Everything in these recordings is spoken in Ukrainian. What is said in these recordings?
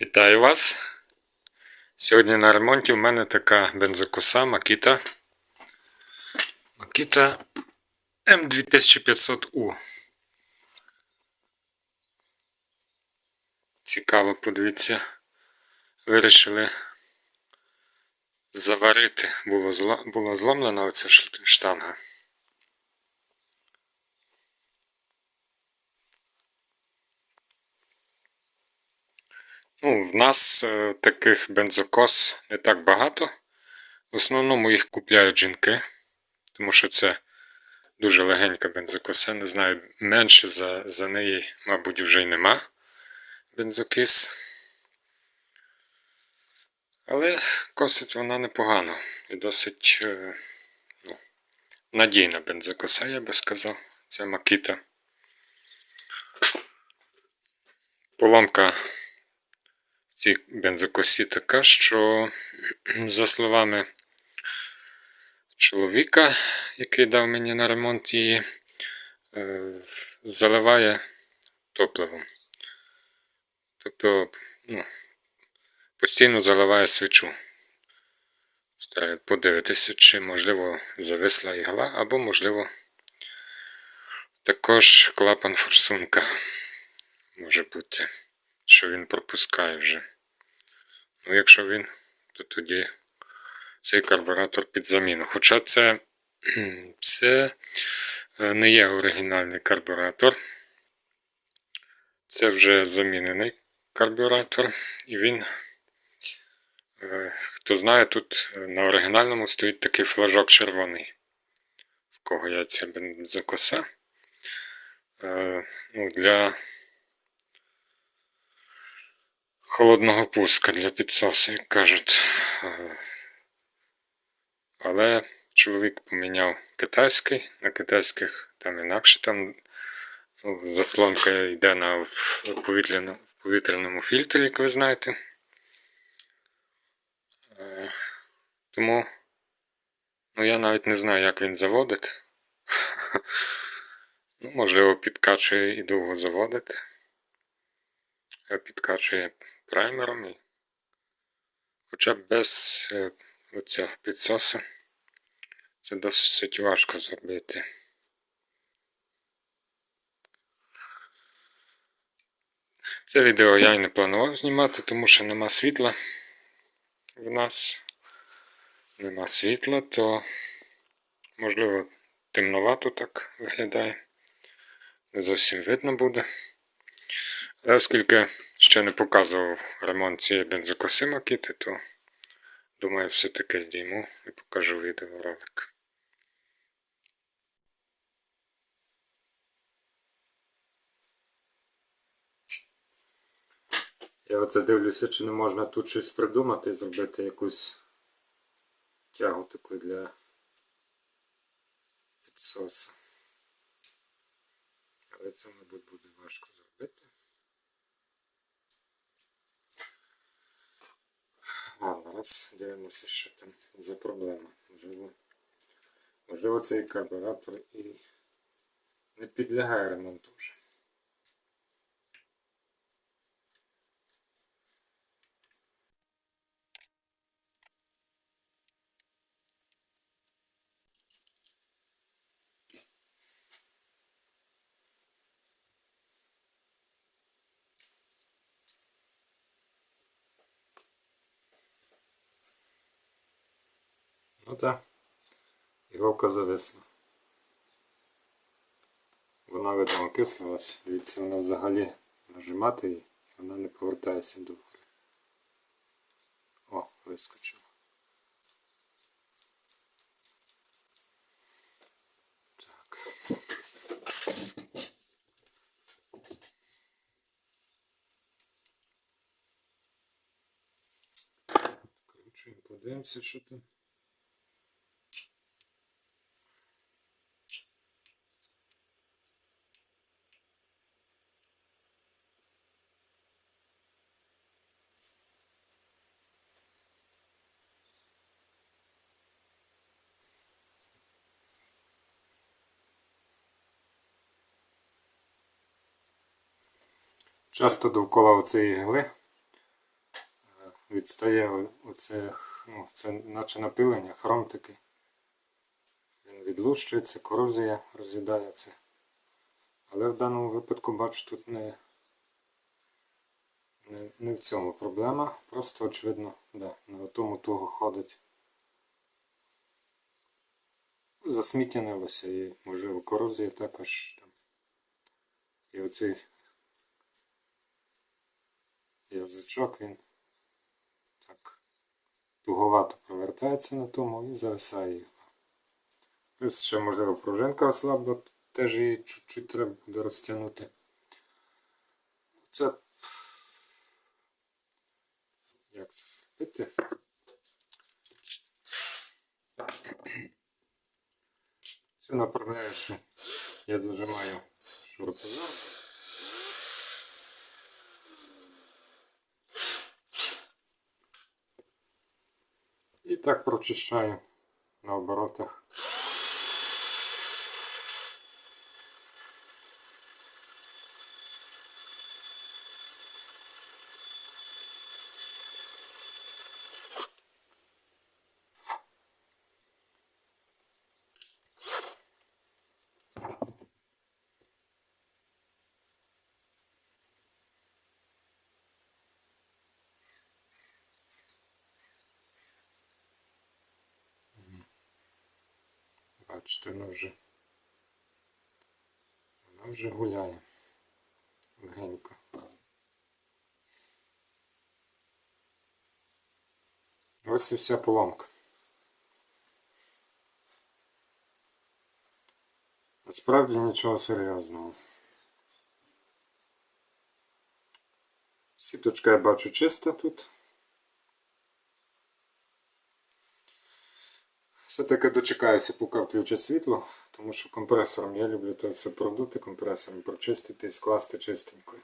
Вітаю вас! Сьогодні на ремонті в мене така бензокоса Makita. Makita M2500U. Цікаво, подивіться. Вирішили заварити. Була зломлена оця штанга. Ну, в нас е, таких бензокос не так багато. В основному їх купляють жінки, тому що це дуже легенька бензокоса. Не знаю, менше за, за неї, мабуть, вже й нема бензокис. Але косить вона непогано і досить е, ну, надійна бензокоса, я би сказав. Це Макіта. Поломка цій бензокосі така, що, за словами чоловіка, який дав мені на ремонт її, е, заливає топливом. Тобто, ну, постійно заливає свічу. Треба подивитися, чи можливо зависла ігла, або можливо також клапан форсунка може бути, що він пропускає вже. Ну, якщо він, то тоді цей карбуратор під заміну. Хоча це, це е, не є оригінальний карбуратор. Це вже замінений карбюратор, і він, е, хто знає, тут е, на оригінальному стоїть такий флажок червоний, в кого є ця бензокоса. Е, Ну, для холодного пуска, для підсосу, як кажуть. Е, Але чоловік поміняв китайський, на китайських там інакше там ну, заслонка йде на в повітряному, фільтрі, як ви знаєте. Е, Тому ну, я навіть не знаю, як він заводить. Ну, можливо, підкачує і довго заводить. Підкачує праймером хоча б без е, оцього підсосу це досить важко зробити. Це відео я й не планував знімати, тому що нема світла в нас. Нема світла, то можливо темновато так виглядає. Не зовсім видно буде. Але оскільки ще не показував ремонт цієї бензокоси Макіти, то думаю все-таки здійму і покажу відеоролик. Я оце дивлюся, чи не можна тут щось придумати, зробити якусь тягу таку для підсосу. Але це, мабуть, буде важко зробити. зараз дивимося, що там за проблема. Можливо, можливо цей карбюратор і не підлягає ремонту вже. Ну так, іголка зависла. Вона видно окислилась, дивіться, вона взагалі нажимати її, і вона не повертається до гори. О, вискочила. Так. Включуємо, подивимося, що там. Часто довкола цієї ігли відстає оце, ну, це наче напилення, хром такий. Він відлущується, корозія роз'їдається. Але в даному випадку, бачу, тут не, не, не в цьому проблема. Просто, очевидно, да, на тому туго ходить. Засмітянилося і, можливо, корозія також там. І оцей язичок він так туговато провертається на тому і зависає його. Плюс ще, можливо, пружинка ослабла, теж її чуть-чуть треба буде розтягнути. Це як це зробити? Цю направляючу я зажимаю шуруповерт. Так прочищаю на оборотах. Бачите, вона вже вона вже гуляє легенько. Ось і вся поломка. Насправді нічого серйозного. Сіточка я бачу чиста тут. Все-таки дочекаюся, поки включать світло, тому що компресором я люблю то все продути, компресором прочистити і скласти чистенько.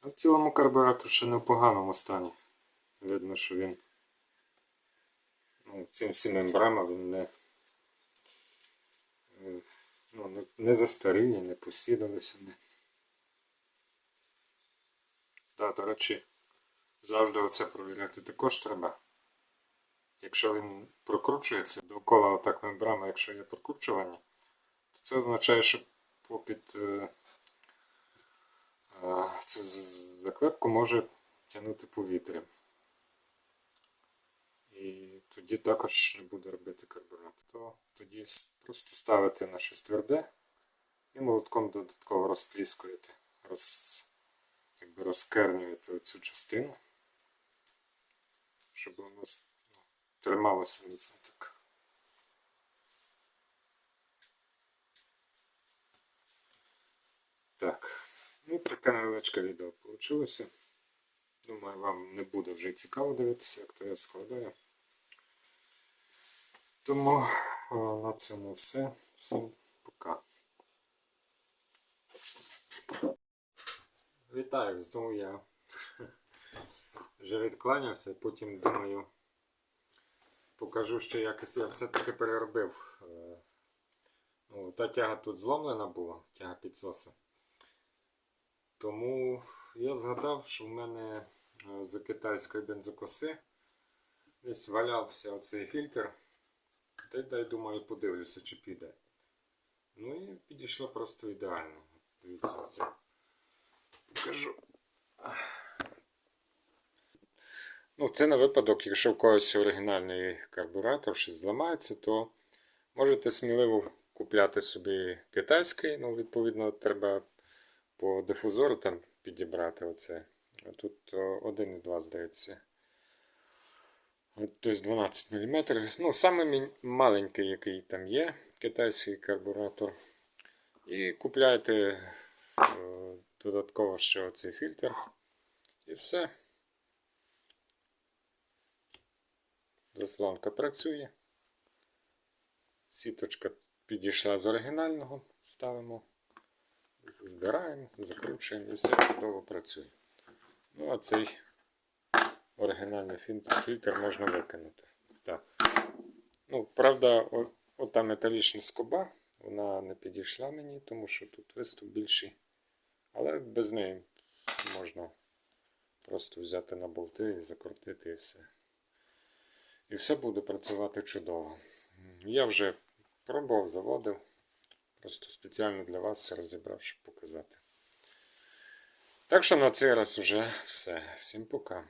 А в цілому карбюратор ще не в поганому стані. Видно, що він ну, цим всім мембрама він не, е, ну, не застаріє, не посідалися. Не. Да, до речі, завжди оце провіряти також треба. Якщо він прокручується довкола отак мембрами, якщо є прокручування, то це означає, що попід е, е, цю заклепку може тягнути повітря. І тоді також не буде робити карбюратор. То тоді просто ставити на щось тверде і молотком додатково розпліскуєте, роз, якби розкернюєте оцю частину, щоб воно с- ну, трималося міцно так. Так, ну таке невеличке відео вийшло. Думаю, вам не буде вже цікаво дивитися, як то я складаю. Тому на цьому все. Всім пока. Вітаю, знову я вже відкланявся, потім думаю, покажу ще якось я все-таки переробив. Е, Ну, та тяга тут зломлена була, тяга підсоса. Тому я згадав, що в мене е, з китайської бензокоси десь валявся оцей фільтр. Та й дай думаю, подивлюся, чи піде. Ну і підійшло просто ідеально. Дивіться, покажу. Ну, це на випадок, якщо в когось оригінальний карбюратор щось зламається, то можете сміливо купляти собі китайський. Ну, відповідно, треба по дифузору там підібрати оце. Тут о, 1,2, здається. Тобто 12 мм. Ну, саме маленький, який там є, китайський карбуратор. І купляєте додатково ще оцей фільтр. І все. Заслонка працює. Сіточка підійшла з оригінального. Ставимо, збираємо, закручуємо і все чудово працює. Ну, а цей оригінальний фільтр можна викинути. Так. Ну, правда, ота металічна скоба, Вона не підійшла мені, тому що тут виступ більший. Але без неї можна просто взяти на болти і закрутити і все. І все буде працювати чудово. Я вже пробував, заводив. Просто спеціально для вас розібрав, щоб показати. Так що на цей раз вже все. Всім пока.